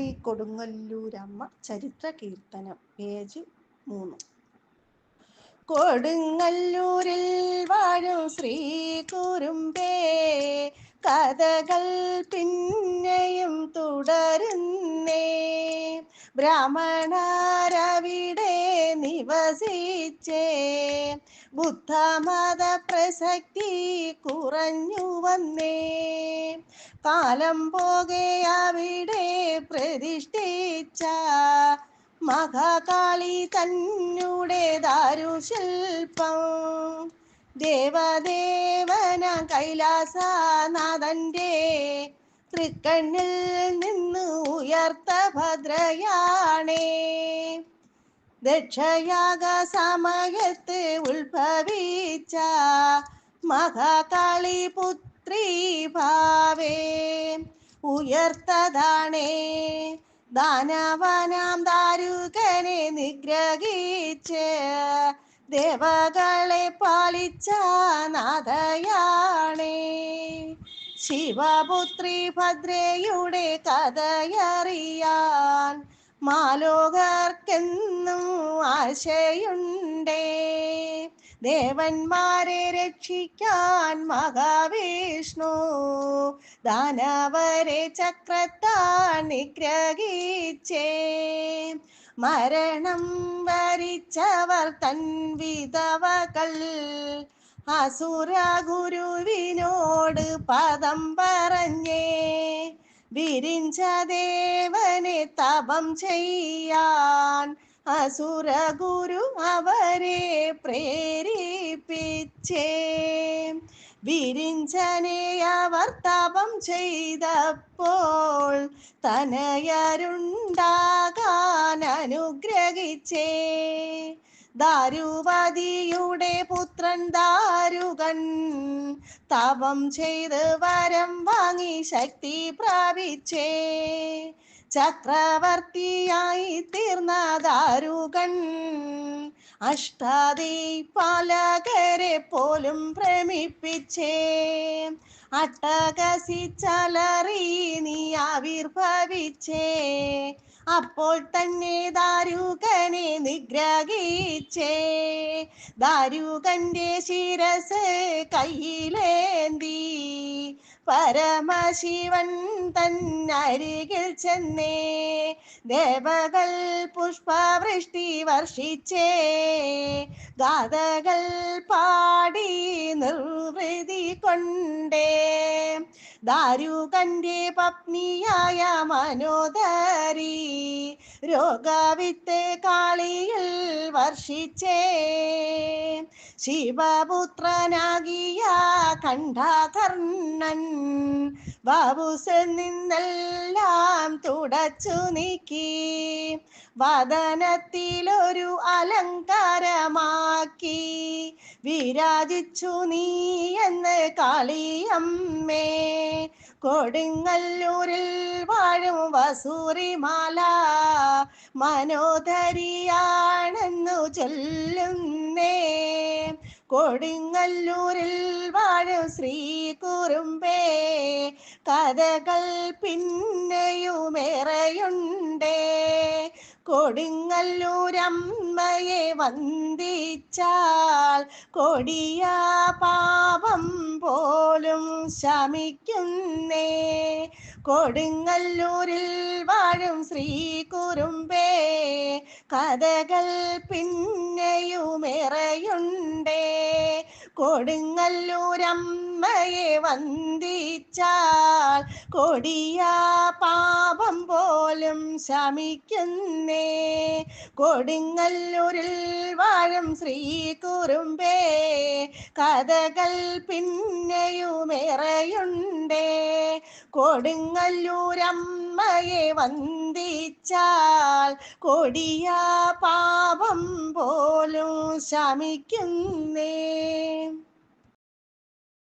ശ്രീ കൊടുങ്ങല്ലൂരമ്മ ചരിത്ര കീർത്തനം പേജ് മൂന്ന്. കൊടുങ്ങല്ലൂരിൽ വാഴും ശ്രീ കുറുമ്പേ കഥകൾ പിന്നെയും തുടരുന്നേ. ബ്രാഹ്മണരവിടെ നിവസിച്ചേ ബുദ്ധമത പ്രസക്തി കുറഞ്ഞു വന്നേ. കാലം പോകെ പ്രതിഷ്ഠിച്ച മഹാകാളി തന്നുടെ ദാരുശില്പം. ദേവദേവന കൈലാസനാഥന്റെ തൃക്കണ്ണിൽ നിന്ന് ഉയർത്ത ഭദ്രയാണേ. ദക്ഷയാഗ സമയത്ത് ഉത്ഭവിച്ച മഹാകാളി പുത്രി ഭാവേ. ഉയർത്തതാണേ. ദാനവനാം ദാരുകനെ നിഗ്രഹിച്ച് ദേവകളെ പാലിച്ച നാഥയാണേ. ശിവപുത്രി ഭദ്രയുടെ കഥയറിയാൻ മാലോകർക്കെന്നും ആശയുണ്ടേ. ദേവന്മാരെ രക്ഷിക്കാൻ മഹാവിഷ്ണു. ദാനവരെ ചക്രത്താൻ നിഗ്രഹിച്ചേ. മരണം വരിച്ചവർ തൻ വിധവകൾ. അസുര ഗുരുവിനോട് പദം പറഞ്ഞേ. വിരിഞ്ച ദേവനെ തപം ചെയ്യാൻ അസുര ഗുരു അവരെ പ്രേരിപ്പിച്ചേ. വിരിഞ്ചനെ അവർ തപം ചെയ്തപ്പോൾ തനയരുണ്ടാകാൻ അനുഗ്രഹിച്ചേ. ദാരുവതിയുടെ പുത്രൻ ദാരുകൻ തപം ചെയ്ത് വരം വാങ്ങി ശക്തി പ്രാപിച്ചേ. ചക്രവർത്തിയായി തീർന്ന ദാരുകൻ അഷ്ടാദി പാലകരെ പോലും ഭ്രമിപ്പിച്ചേ. അട്ടകസിച്ചലറി നീ ആവിർഭവിച്ചേ. അപ്പോൾ തന്നെ ദാരുകനെ നിഗ്രഹിച്ചേ. ദാരുകന്റെ ശിരസ് കയ്യിലേന്തി. പരമശിവൻ തന്നരികിൽ ചെന്നേ. ദേവകൾ പുഷ്പവൃഷ്ടി വർഷിച്ചേ. ഗാഥകൾ പാടി നിർവൃതി കൊണ്ടേ. ദാരുകന്റെ പത്നിയായ മനോദരി രോഗവിത്ത് കാളിയിൽ വർഷിച്ചേ. ശിവപുത്രനാകിയ കണ്ഠാകർണൻ ബാബുസിൽ നിന്നെല്ലാം തുടച്ചു നീക്കി വദനത്തിലൊരു അലങ്കാരമാക്കി. വിരാജിച്ചു നീ എന്ന് കാളിയമ്മേ കൊടുങ്ങല്ലൂരിൽ വാഴും വസൂറിമാല മനോധരിയാണെന്നു ചൊല്ലുന്നേ. കൊടുങ്ങല്ലൂരിൽ വാഴും ശ്രീ കുറുമ്പേ. കഥകൾ പിന്നെയുമേറെയുണ്ടേ. കൊടുങ്ങല്ലൂരമ്മയെ വന്ദിച്ചാൽ കൊടിയ പാപം പോലും ശമിക്കുന്നേ. കൊടുങ്ങല്ലൂരിൽ വാഴും ശ്രീ കുറുമ്പേ. കഥകൾ പിന്നെയുമേറെയുണ്ടേ കൊടുങ്ങല്ലൂരമ്മയെ വന്ദിച്ചാൽ കൊടിയ പാപം പോലും ശമിക്കുന്നേ. കൊടുങ്ങല്ലൂരിൽ വാഴും ശ്രീ കുറുമ്പേ കഥകൾ പിന്നെയുമേറെയുണ്ടേ കൊടുങ്ങല്ലൂരമ്മയെ വന്ദിച്ചാൽ കൊടിയ പാപം പോലും ശമിക്കുന്നേ.